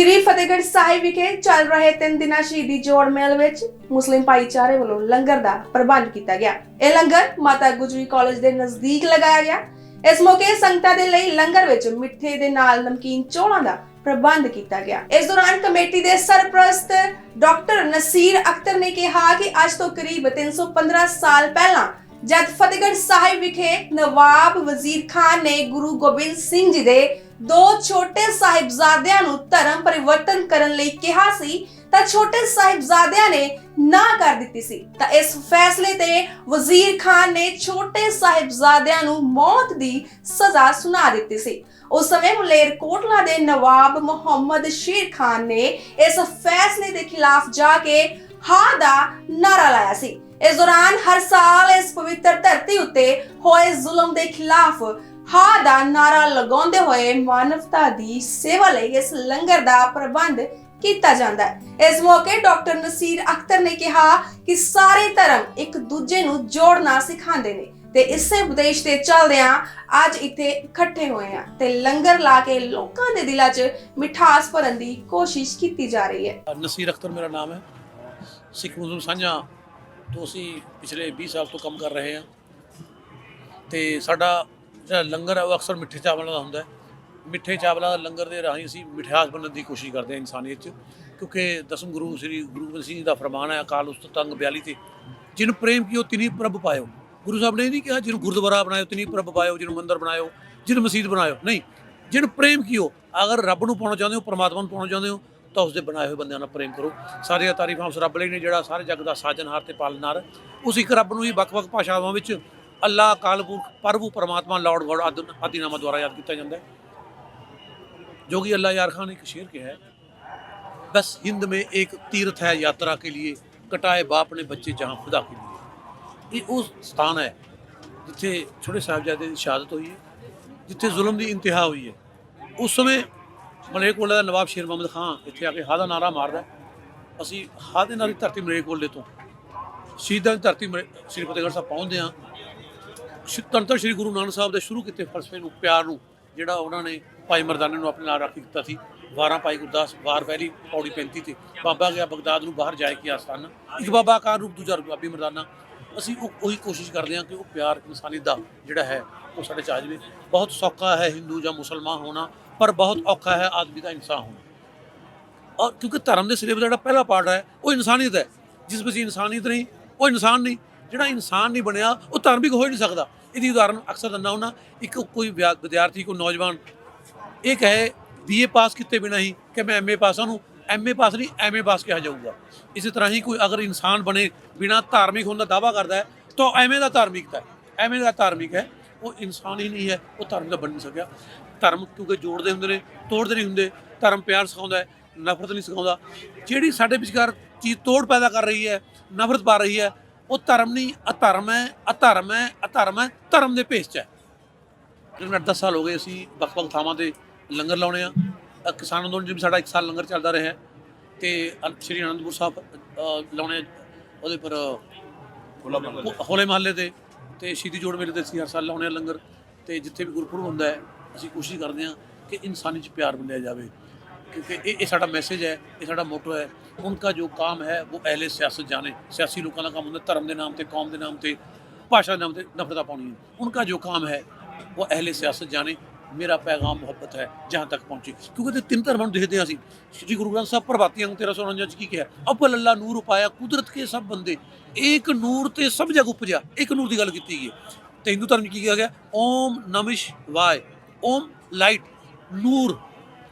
ਸ਼੍ਰੀ ਫਤਿਹਗੜ੍ਹ ਸਾਹਿਬ ਵਿਖੇ ਚੱਲ ਰਹੇ ਤਿੰਨ ਦਿਨਾਂ ਸ਼ਹੀਦੀ ਜੋੜ ਮੇਲ ਵਿੱਚ ਮੁਸਲਿਮ ਭਾਈਚਾਰੇ ਵੱਲੋਂ ਲੰਗਰ ਦਾ ਪ੍ਰਬੰਧ ਕੀਤਾ ਗਿਆ। ਇਹ ਲੰਗਰ ਮਾਤਾ ਗੁਜਰੀ ਕਾਲਜ ਦੇ ਨਜ਼ਦੀਕ ਲਗਾਇਆ ਗਿਆ। ਇਸ ਮੌਕੇ ਸੰਗਤਾਂ ਦੇ ਲਈ ਲੰਗਰ ਵਿੱਚ ਮਿੱਠੇ ਦੇ ਨਾਲ ਨਮਕੀਨ ਚੌਲਾਂ ਦਾ ਪ੍ਰਬੰਧ ਕੀਤਾ ਗਿਆ। ਇਸ ਦੌਰਾਨ ਕਮੇਟੀ ਦੇ ਸਰਪ੍ਰਸਤ ਡਾਕਟਰ ਨਸੀਰ ਅਖਤਰ ਨੇ ਕਿਹਾ ਕਿ ਅੱਜ ਤੋਂ ਕਰੀਬ 315 ਸਾਲ ਪਹਿਲਾਂ ਜਦ ਫਤਿਹਗੜ੍ਹ ਸਾਹਿਬ ਵਿਖੇ ਨਵਾਬ ਵਜ਼ੀਰ ਖਾਨ ਨੇ ਗੁਰੂ ਗੋਬਿੰਦ ਸਿੰਘ ਜੀ ਦੇ ਦੋ ਛੋਟੇ ਸਾਹਿਬਜ਼ਾਦਿਆਂ ਨੂੰ ਧਰਮ ਪਰਿਵਰਤਨ ਕਰਨ ਲਈ ਕਿਹਾ ਸੀ, ਤਾਂ ਛੋਟੇ ਸਾਹਿਬਜ਼ਾਦਿਆਂ ਨੇ ਨਾ ਕਰ ਦਿੱਤੀ ਸੀ। ਤਾਂ ਇਸ ਫੈਸਲੇ ਤੇ ਵਜ਼ੀਰ ਖਾਨ ਨੇ ਛੋਟੇ ਸਾਹਿਬਜ਼ਾਦਿਆਂ ਨੂੰ ਮੌਤ ਦੀ ਸਜ਼ਾ ਸੁਣਾ ਦਿੱਤੀ ਸੀ। ਉਸ ਸਮੇਂ ਮਲੇਰਕੋਟਲਾ ਦੇ ਨਵਾਬ ਮੁਹੰਮਦ ਸ਼ੇਰ ਖਾਨ ਨੇ ਇਸ ਫੈਸਲੇ ਦੇ ਖਿਲਾਫ ਜਾ ਕੇ ਹਾਂ ਦਾ ਨਾਰਾ ਲਾਇਆ ਸੀ। ਇਸ ਦੌਰਾਨ ਹਰ ਸਾਲ ਇਸ ਪਵਿੱਤਰ ਧਰਤੀ ਉੱਤੇ ਹੋਏ ਜ਼ੁਲਮ ਦੇ ਖਿਲਾਫ ਹਾਂ ਦਾ ਨਾਰਾ ਲਗਾਉਂਦੇ ਹੋਏ ਮਾਨਵਤਾ ਦੀ ਸੇਵਾ ਲਈ ਇਸ ਲੰਗਰ ਦਾ ਪ੍ਰਬੰਧ ਕੀਤਾ ਜਾਂਦਾ ਹੈ। ਇਸ ਮੌਕੇ ਡਾਕਟਰ ਨਸੀਰ ਅਖਤਰ ਨੇ ਕਿਹਾ ਕਿ ਸਾਰੇ ਧਰਮ ਇੱਕ ਦੂਜੇ ਨੂੰ ਜੋੜਨਾ ਸਿਖਾਉਂਦੇ ਨੇ ਤੇ ਇਸੇ ਉਪਦੇਸ਼ ਤੇ ਚੱਲਦਿਆਂ ਅੱਜ ਇੱਥੇ ਇਕੱਠੇ ਹੋਏ ਆ ਤੇ ਲੰਗਰ ਲਾ ਕੇ ਲੋਕਾਂ ਦੇ ਦਿਲਾਂ 'ਚ ਮਿਠਾਸ ਭਰਨ ਦੀ ਕੋਸ਼ਿਸ਼ ਕੀਤੀ ਜਾ ਰਹੀ ਹੈ। ਨਸੀਰ ਅਖਤਰ ਮੇਰਾ ਨਾਮ ਹੈ। ਸਿੱਖ ਮੁਸਲਿਮ ਸਾਂਝਾ ਤੋਂ ਅਸੀਂ ਪਿਛਲੇ 20 ਸਾਲ ਤੋਂ ਕੰਮ ਕਰ ਰਹੇ ਹਾਂ ਤੇ ਸਾਡਾ ਜਿਹੜਾ ਲੰਗਰ ਹੈ ਉਹ ਅਕਸਰ ਮਿੱਠੇ ਚਾਵਲਾਂ ਦਾ ਹੁੰਦਾ ਹੈ। ਮਿੱਠੇ ਚਾਵਲਾਂ ਦਾ ਲੰਗਰ ਦੇ ਰਾਹੀਂ ਅਸੀਂ ਮਿਠਿਆਸ ਬਣਨ ਦੀ ਕੋਸ਼ਿਸ਼ ਕਰਦੇ ਹਾਂ ਇਨਸਾਨੀਅਤ 'ਚ, ਕਿਉਂਕਿ ਦਸਮ ਗੁਰੂ ਸ੍ਰੀ ਗੁਰੂ ਗੋਬਿੰਦ ਸਿੰਘ ਜੀ ਦਾ ਫਰਮਾਨ ਹੈ, ਅਕਾਲ ਉਸਤਤ ਤੰਗ 42 ਤੇ, ਜਿਨ ਪ੍ਰੇਮ ਕੀਓ ਤਿਨੀ ਪ੍ਰਭ ਪਾਇਓ। ਗੁਰੂ ਸਾਹਿਬ ਨੇ ਇਹ ਨਹੀਂ ਕਿਹਾ ਜਿਹਨੂੰ ਗੁਰਦੁਆਰਾ ਬਣਾਇਓ ਤਿਨੀ ਪ੍ਰਭ ਪਾਇਓ ਜਿਹਨੂੰ ਮੰਦਿਰ ਬਣਾਇਓ ਜਿਹਨੂੰ ਮਸਜਿਦ ਬਣਾਇਓ। ਨਹੀਂ ਜਿਹਨੂੰ ਪ੍ਰੇਮ ਕੀਓ, ਅਗਰ ਰੱਬ ਨੂੰ ਪਾਉਣਾ ਚਾਹੁੰਦੇ ਹੋ, ਪਰਮਾਤਮਾ ਨੂੰ ਪਾਉਣਾ ਚਾਹੁੰਦੇ ਹੋ, ਤਾਂ ਉਸ ਦੇ ਬਣਾਏ ਹੋਏ ਬੰਦਿਆਂ ਨਾਲ ਪ੍ਰੇਮ ਕਰੋ। ਸਾਰੀਆਂ ਤਾਰੀਫਾਂ ਉਸ ਰੱਬ ਲਈ ਨੇ, ਜਿਹੜਾ ਸਾਰੇ ਜੱਗ ਦਾ ਸਾਜਨਹਾਰ ਤੇ ਪਾਲਣਹਾਰ, ਉਸ ਇੱਕ ਰੱਬ ਨੂੰ ਹੀ ਵੱਖ-ਵੱਖ ਭਾਸ਼ਾਵਾਂ ਵਿੱਚ ਅੱਲਾਹ ਕਾਲਪੁਰਖ ਪ੍ਰਭੂ ਪਰਮਾਤਮਾ ਲਾਰਡ ਗੋਡ ਆਦਿ ਆਦਿ ਨਾਮਾਂ ਦੁਆਰਾ ਯਾਦ ਕੀਤਾ ਜਾਂਦਾ ਹੈ जो कि अल्लाह यार खान ने एक शेर के है बस हिंद में एक तीर्थ है यात्रा के लिए कटाए बाप ने बच्चे जहाँ खुदा के लिए ਇਹ ਉਹ ਸਥਾਨ ਹੈ ਜਿੱਥੇ ਛੋਟੇ ਸਾਹਿਬਜ਼ਾਦੇ ਦੀ ਸ਼ਹਾਦਤ ਹੋਈ ਹੈ ਜਿੱਥੇ ਜ਼ੁਲਮ ਦੀ ਇੰਤਹਾ ਹੋਈ ਹੈ ਉਸ ਸਮੇਂ ਮਲੇਰਕੋਟਲਾ ਦਾ ਨਵਾਬ ਸ਼ੇਰ ਮੁਹੰਮਦ ਖਾਨ ਇੱਥੇ ਆ ਕੇ ਹਾ ਦਾ ਨਾਰਾ ਮਾਰਦਾ ਹੈ। ਅਸੀਂ ਹਾ ਦੇ ਨਾਲ ਹੀ ਧਰਤੀ ਮਲੇਰਕੋਟਲੇ ਤੋਂ ਸ਼ਹੀਦਾਂ ਦੀ ਧਰਤੀ ਮਲੇ- ਸ੍ਰੀ ਫਤਿਹਗੜ੍ਹ ਸਾਹਿਬ ਪਹੁੰਚਦੇ ਹਾਂ ਸ਼੍ਰੀ ਸ਼੍ਰੀ ਗੁਰੂ ਨਾਨਕ ਸਾਹਿਬ ਦੇ ਸ਼ੁਰੂ ਕੀਤੇ ਫਲਸਫੇ ਨੂੰ, ਪਿਆਰ ਨੂੰ, ਜਿਹੜਾ ਉਹਨਾਂ ਨੇ ਭਾਈ ਮਰਦਾਨੇ ਨੂੰ ਆਪਣੇ ਨਾਲ ਰੱਖ ਕੇ ਕੀਤਾ ਸੀ। ਵਾਰਾਂ ਭਾਈ ਗੁਰਦਾਸ, ਵਾਰ ਪਹਿਲੀ ਪੌੜੀ 35 ਤੇ ਬਾਬਾ ਗਿਆ ਬਗਦਾਦ ਨੂੰ ਬਾਹਰ ਜਾਏ ਕੀ ਆਸਤਾਨ ਇੱਕ ਬਾਬਾ ਆਕਾਰ ਰੂਪ, ਦੂਜਾ ਰੂਪ ਬਾਬੀ ਮਰਦਾਨਾ। ਅਸੀਂ ਉਹ ਉਹੀ ਕੋਸ਼ਿਸ਼ ਕਰਦੇ ਹਾਂ ਕਿ ਉਹ ਪਿਆਰ ਇਨਸਾਨੀਅਤ ਦਾ ਜਿਹੜਾ ਹੈ, ਉਹ ਸਾਡੇ ਚ ਆ ਜਾਵੇ। ਬਹੁਤ ਸੌਖਾ ਹੈ ਹਿੰਦੂ ਜਾਂ ਮੁਸਲਮਾਨ ਹੋਣਾ, ਪਰ ਬਹੁਤ ਔਖਾ ਹੈ ਆਦਮੀ ਦਾ ਇਨਸਾਨ ਹੋਣਾ। ਔਰ ਕਿਉਂਕਿ ਧਰਮ ਦੇ ਸਿਲੇਬਸ ਦਾ ਜਿਹੜਾ ਪਹਿਲਾ ਪਾਰਟ ਹੈ, ਉਹ ਇਨਸਾਨੀਅਤ ਹੈ। ਜਿਸ ਵਿੱਚ ਇਨਸਾਨੀਅਤ ਨਹੀਂ, ਉਹ ਇਨਸਾਨ ਨਹੀਂ। ਜਿਹੜਾ ਇਨਸਾਨ ਨਹੀਂ ਬਣਿਆ, ਉਹ ਧਾਰਮਿਕ ਹੋ ਹੀ ਨਹੀਂ ਸਕਦਾ। ਇਹਦੀ ਉਦਾਹਰਨ ਅਕਸਰ ਦਿੰਦਾ ਹੁੰਦਾ, ਇੱਕ ਕੋਈ ਵਿਆ- ਵਿਦਿਆਰਥੀ, ਕੋਈ ਨੌਜਵਾਨ ਇਹ ਕਹੇ ਬੀਏ ਪਾਸ ਕੀਤੇ ਬਿਨਾਂ ਹੀ ਕਿ ਮੈਂ ਐਮਏ ਪਾਸ ਹਾਂ ਨੂੰ ਐਮਏ ਪਾਸ ਨਹੀਂ ਐਮਏ ਪਾਸ ਕਿਹਾ ਜਾਊਗਾ। ਇਸੇ ਤਰ੍ਹਾਂ ਹੀ ਕੋਈ ਅਗਰ ਇਨਸਾਨ ਬਣੇ ਬਿਨਾਂ ਧਾਰਮਿਕ ਹੋਣ ਦਾ ਦਾਵਾ ਕਰਦਾ ਹੈ, ਤਾਂ ਐਵੇਂ ਦਾ ਧਾਰਮਿਕਤਾ ਹੈ, ਐਵੇਂ ਦਾ ਧਾਰਮਿਕ ਹੈ, ਉਹ ਇਨਸਾਨ ਹੀ ਨਹੀਂ ਹੈ, ਉਹ ਧਰਮ ਦਾ ਬਣ ਨਹੀਂ ਸਕਿਆ। ਧਰਮ ਕਿਉਂਕਿ ਜੋੜਦੇ ਹੁੰਦੇ ਨੇ, ਤੋੜਦੇ ਨਹੀਂ ਹੁੰਦੇ, ਧਰਮ ਪਿਆਰ ਸਿਖਾਉਂਦਾ ਹੈ, ਨਫ਼ਰਤ ਨਹੀਂ ਸਿਖਾਉਂਦਾ। ਜਿਹੜੀ ਸਾਡੇ ਵਿਚਕਾਰ ਚੀਜ਼ ਤੋੜ ਪੈਦਾ ਕਰ ਰਹੀ ਹੈ, ਨਫ਼ਰਤ ਪਾ ਰਹੀ ਹੈ, ਉਹ ਧਰਮ ਨਹੀਂ, ਅਧਰਮ ਹੈ ਅਧਰਮ ਹੈ ਧਰਮ ਹੈ ਧਰਮ ਦੇ ਭੇਸ 'ਚ ਹੈ। ਜਿਵੇਂ 10 ਸਾਲ ਹੋ ਗਏ ਅਸੀਂ ਵੱਖ-ਵੱਖ ਥਾਵਾਂ ਤੇ ਲੰਗਰ ਲਾਉਣੇ ਆ। ਕਿਸਾਨ ਅੰਦੋਲਨ ਜਿਵੇਂ ਸਾਡਾ 1 ਸਾਲ ਲੰਗਰ ਚੱਲਦਾ ਰਿਹਾ ਤੇ ਸ੍ਰੀ ਅਨੰਦਪੁਰ ਸਾਹਿਬ ਲਾਉਣੇ ਉਹਦੇ ਪਰ ਹੋਲੇ ਮਹੱਲੇ ਤੇ। ਤੇ ਸ਼ਹੀਦੀ ਜੋੜ ਮੇਲੇ ਤੇ ਅਸੀਂ ਹਰ ਸਾਲ ਲਾਉਣੇ ਆ ਲੰਗਰ ਤੇ ਜਿੱਥੇ ਵੀ ਗੁਰਪੁਰਬ ਹੁੰਦਾ ਹੈ ਅਸੀਂ ਕੋਸ਼ਿਸ਼ ਕਰਦੇ ਆ ਕਿ ਇਨਸਾਨੀ ਚ ਪਿਆਰ ਵੰਡਿਆ ਜਾਵੇ। ਕਿਉਂਕਿ ਇਹ ਇਹ ਸਾਡਾ ਮੈਸੇਜ ਹੈ ਇਹ ਸਾਡਾ ਮੋਟੋ ਹੈ। ਉਨ੍ਹਾਂ ਦਾ ਜੋ ਕੰਮ ਹੈ ਉਹ ਅਹਲੇ ਸਿਆਸਤ ਜਾਣੇ। ਸਿਆਸੀ ਲੋਕਾਂ ਦਾ ਕੰਮ ਹੁੰਦਾ ਧਰਮ ਦੇ ਨਾਮ ਤੇ ਕੌਮ ਦੇ ਨਾਮ ਤੇ। भाषा के नाम पे नफरत पानी उनका जो काम है वो अहले सियासत जाने मेरा पैगाम मोहब्बत है जहाँ तक पहुँचे क्योंकि ते तीन धर्मों ਨੂੰ ਦੇਖਦੇ ਹਾਂ ਅਸੀਂ ਸ਼੍ਰੀ ਗੁਰੂ ਗ੍ਰੰਥ ਸਾਹਿਬ ਪ੍ਰਭਾਤੀ ਅੰਗ 1349 ਚ ਕੀ ਕਿਹਾ ਅਬਲ ਅੱਲਾ ਨੂਰ ਉਪਾਇਆ ਕੁਦਰਤ ਕੇ ਸਭ ਬੰਦੇ ਏਕ ਨੂਰ ਤੇ ਸਭ ਜਗ ਉਪਜਿਆ ਇੱਕ ਨੂਰ ਦੀ ਗੱਲ ਕੀਤੀ ਗਈ ਹੈ ਤੇ ਹਿੰਦੂ ਧਰਮ 'ਚ ਕੀ ਕਿਹਾ ਗਿਆ ਓਮ ਨਮਿਸ਼ ਵਾਏ ਓਮ ਲਾਈਟ ਨੂਰ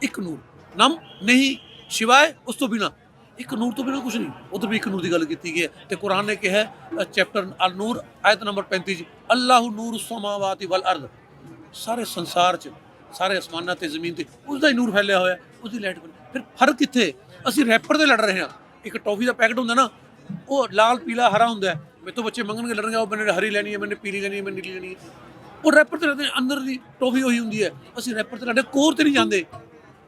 ਇੱਕ ਨੂਰ ਨਮ ਨਹੀਂ ਸਿਵਾਏ ਉਸ ਤੋਂ ਬਿਨਾ ਇੱਕ ਨੂਰ ਤੋਂ ਬਿਨਾ ਕੁਝ ਨਹੀਂ, ਉਧਰ ਵੀ ਇੱਕ ਨੂਰ ਦੀ ਗੱਲ ਕੀਤੀ ਗਈ ਹੈ ਤੇ ਕੁਰਾਨ ਨੇ ਕਿਹਾ ਚੈਪਟਰ ਅਲ ਨੂਰ, ਆਇਤ ਨੰਬਰ 35 ਚ, ਅੱਲਾਹੁ ਨੂਰ ਸਮਾਵਾਤੀ ਵਲ ਅਰਦ ਸਾਰੇ ਸੰਸਾਰ 'ਚ, ਸਾਰੇ ਅਸਮਾਨਾਂ ਤੇ ਜ਼ਮੀਨ ਤੇ ਉਸ ਦਾ ਹੀ ਨੂਰ ਫੈਲਿਆ ਹੋਇਆ ਉਸ ਦੀ ਲਾਈਟ ਫਿਰ ਫ਼ਰਕ ਕਿੱਥੇ? ਅਸੀਂ ਰੈਪਰ ਤੇ ਲੜ ਰਹੇ ਹਾਂ। ਇੱਕ ਟੌਫੀ ਦਾ ਪੈਕਟ ਹੁੰਦਾ ਨਾ, ਉਹ ਲਾਲ, ਪੀਲਾ, ਹਰਾ ਹੁੰਦਾ ਹੈ। ਮੇਰੇ ਤੋਂ ਬੱਚੇ ਮੰਗਣਗੇ, ਲੜਨਗੇ, ਉਹ ਮੈਨੇ ਹਰੀ ਲੈਣੀ ਹੈ ਮੈਨੇ ਪੀਲੀ ਲੈਣੀ ਹੈ ਮੈਨੇ ਨੀਲੀ ਲੈਣੀ ਹੈ। ਉਹ ਰੈਪਰ ਤੇ ਲੜਦੇ ਅੰਦਰ ਦੀ ਟੌਫੀ ਉਹੀ ਹੁੰਦੀ ਹੈ। ਅਸੀਂ ਰੈਪਰ ਤੇ ਲੜਦੇ ਕੋਰ ਤੇ ਨਹੀਂ ਜਾਂਦੇ।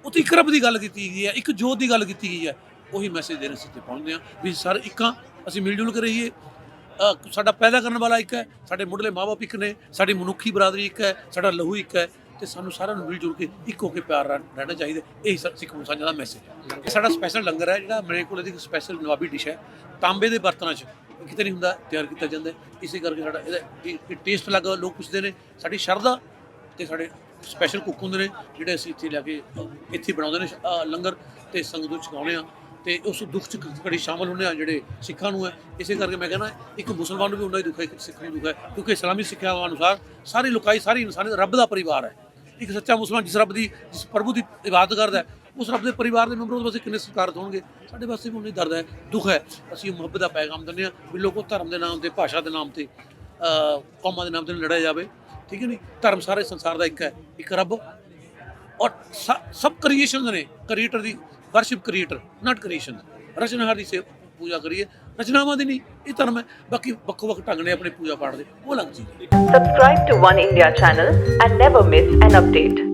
ਉੱਥੇ ਇੱਕ ਰੱਬ ਦੀ ਗੱਲ ਕੀਤੀ ਗਈ ਹੈ, ਇੱਕ ਜੋਤ ਦੀ ਗੱਲ ਕੀਤੀ ਗਈ ਹੈ। ਉਹੀ ਮੈਸੇਜ ਦੇਣ ਅਸੀਂ ਇੱਥੇ ਪਹੁੰਚਦੇ ਹਾਂ ਵੀ ਸਰ ਇੱਕਾਂ ਅਸੀਂ ਮਿਲ ਜੁਲ ਕੇ ਰਹੀਏ। ਸਾਡਾ ਪੈਦਾ ਕਰਨ ਵਾਲਾ ਇੱਕ ਹੈ, ਸਾਡੇ ਮੁੱਢਲੇ ਮਾਪੇ ਇੱਕ ਨੇ, ਸਾਡੀ ਮਨੁੱਖੀ ਬਰਾਦਰੀ ਇੱਕ ਹੈ, ਸਾਡਾ ਲਹੂ ਇੱਕ ਹੈ ਤੇ ਸਾਨੂੰ ਸਾਰਿਆਂ ਨੂੰ ਮਿਲ ਜੁਲ ਕੇ ਇੱਕ ਹੋ ਕੇ ਪਿਆਰ ਨਾਲ ਰਹਿਣਾ ਚਾਹੀਦਾ। ਇਹ ਸਿੱਖ ਮੁਸਾਂਝਾ ਦਾ ਮੈਸੇਜ ਹੈ। ਇਹ ਸਾਡਾ ਸਪੈਸ਼ਲ ਲੰਗਰ ਹੈ ਜਿਹੜਾ ਮੇਰੇ ਕੋਲ ਇਹਦੀ ਸਪੈਸ਼ਲ ਨਵਾਬੀ ਡਿਸ਼ ਹੈ। ਤਾਂਬੇ ਦੇ ਬਰਤਨਾਂ 'ਚ ਕਿਤੇ ਨਹੀਂ ਹੁੰਦਾ, ਤਿਆਰ ਕੀਤਾ ਜਾਂਦਾ ਇਸੇ ਕਰਕੇ ਸਾਡਾ ਇਹਦਾ ਟੇਸਟ ਲੱਗ ਲੋਕ ਪੁੱਛਦੇ ਨੇ। ਸਾਡੀ ਸ਼ਰਧਾ ਤੇ ਸਾਡੇ ਸਪੈਸ਼ਲ ਕੁੱਕ ਹੁੰਦੇ ਨੇ, ਜਿਹੜੇ ਅਸੀਂ ਇੱਥੇ ਲੈ ਕੇ ਇੱਥੇ ਬਣਾਉਂਦੇ ਨੇ ਲੰਗਰ ਤੇ ਸੰਗਤ ਨੂੰ ਛਕਾਉਂਦੇ ਆ ਤੇ ਉਸ ਦੁੱਖ ਚ ਘੜੀ ਸ਼ਾਮਲ ਹੁੰਦੇ ਆ ਜਿਹੜੇ ਸਿੱਖਾਂ ਨੂੰ ਹੈ। ਇਸੇ ਕਰਕੇ ਮੈਂ ਕਹਿੰਦਾ, ਇੱਕ ਮੁਸਲਮਾਨ ਨੂੰ ਵੀ ਉਨਾ ਹੀ ਦੁੱਖ ਹੈ, ਇੱਕ ਸਿੱਖ ਨੂੰ ਦੁੱਖ ਹੈ। ਕਿਉਂਕਿ ਇਸਲਾਮੀ ਸਿੱਖਿਆਵਾਂ ਅਨੁਸਾਰ ਸਾਰੀ ਲੋਕਾਈ, ਸਾਰੀ ਇਨਸਾਨੀਅਤ ਰੱਬ ਦਾ ਪਰਿਵਾਰ ਹੈ। ਇੱਕ ਸੱਚਾ ਮੁਸਲਮਾਨ ਜਿਸ ਰੱਬ ਦੀ, ਜਿਸ ਪ੍ਰਭੂ ਦੀ ਇਬਾਦਤ ਕਰਦਾ ਉਸ ਰੱਬ ਦੇ ਪਰਿਵਾਰ ਦੇ ਮੈਂਬਰ ਉਹਦੇ ਵਾਸਤੇ ਕਿੰਨੇ ਸਤਿਕਾਰਤ ਹੋਣਗੇ? ਸਾਡੇ ਵਾਸਤੇ ਵੀ ਉਨਾ ਦਰਦ ਹੈ, ਦੁੱਖ ਹੈ। ਅਸੀਂ ਮੁਹੱਬਤ ਦਾ ਪੈਗਾਮ ਦਿੰਦੇ ਆ ਵੀ ਲੋਕੋ ਧਰਮ ਦੇ ਨਾਮ ਤੇ, ਭਾਸ਼ਾ ਦੇ ਨਾਮ ਤੇ ਕੌਮਾਂ ਦੇ ਨਾਮ ਤੇ ਲੜਿਆ ਜਾਵੇ। ਠੀਕ ਹੈ ਨਹੀਂ ਧਰਮ ਸਾਰੇ ਸੰਸਾਰ ਦਾ ਇੱਕ ਹੈ, ਇੱਕ ਰੱਬ। ਔਰ ਸ- ਸਭ ਕ੍ਰੀਏਸ਼ਨਸ ਨੇ ਕ੍ਰੀਏਟਰ ਦੀ ਵਰਸ਼ਿਪ ਕ੍ਰੀਏਟਰ ਨਾਟ ਕ੍ਰੀਏਸ਼ਨ ਰਚਨਾਹਾਰ ਦੀ ਸੇ ਪੂਜਾ ਕਰੀਏ। ਰਚਨਾਵਾਂ ਦੀ ਨਹੀਂ, ਇਹ ਧਰਮ ਹੈ। ਬਾਕੀ ਵੱਖੋ ਵੱਖ ਢੰਗ ਨੇ ਆਪਣੇ ਪੂਜਾ ਪਾਠ ਦੇ। ਉਹ ਅਲੱਗ ਚੀਜ਼ ਹੈ। Subscribe to One India channel and never miss an.